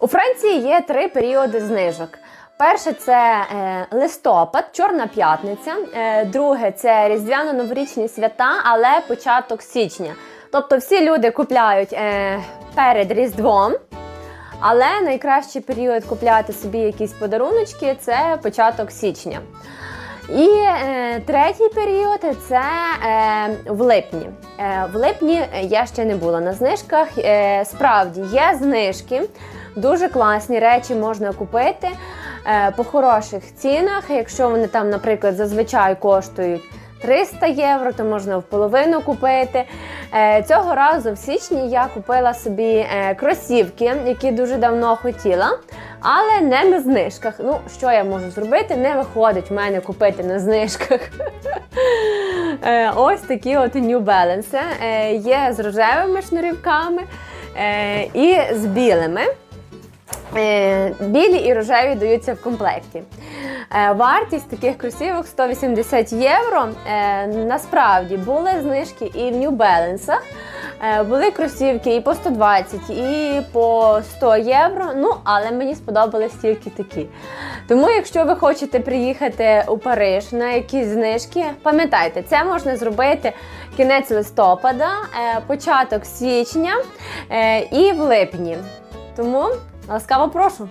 У Франції є три періоди знижок. Перше це е, листопад, Чорна п'ятниця. Е, друге це різдвяно-новорічні свята, але початок січня. Тобто всі люди купляють е, перед Різдвом. Але найкращий період купляти собі якісь подаруночки це початок січня. І третій період це в липні. В липні я ще не була на знижках. Справді є знижки, дуже класні речі можна купити е, по хороших цінах. Якщо вони там, наприклад, зазвичай коштують 300 євро, то можна в половину купити. Е, цього разу в січні я купила собі е, кросівки, які дуже давно хотіла, але не на знижках. Ну, що я можу зробити? Не виходить в мене купити на знижках. Ось такі от New Balance. Є з рожевими шнурівками і з білими. Е, Білі і рожеві даються в комплекті. Е, Вартість таких кросівок 180 євро. Е, Насправді були знижки і в New Balance. Були кросівки і по 120, і по 100 євро. Ну, але мені сподобались тільки такі. Тому, якщо ви хочете приїхати у Париж на якісь знижки, пам'ятайте, це можна зробити кінець листопада, початок січня і в липні. Тому Ласкаво прошу.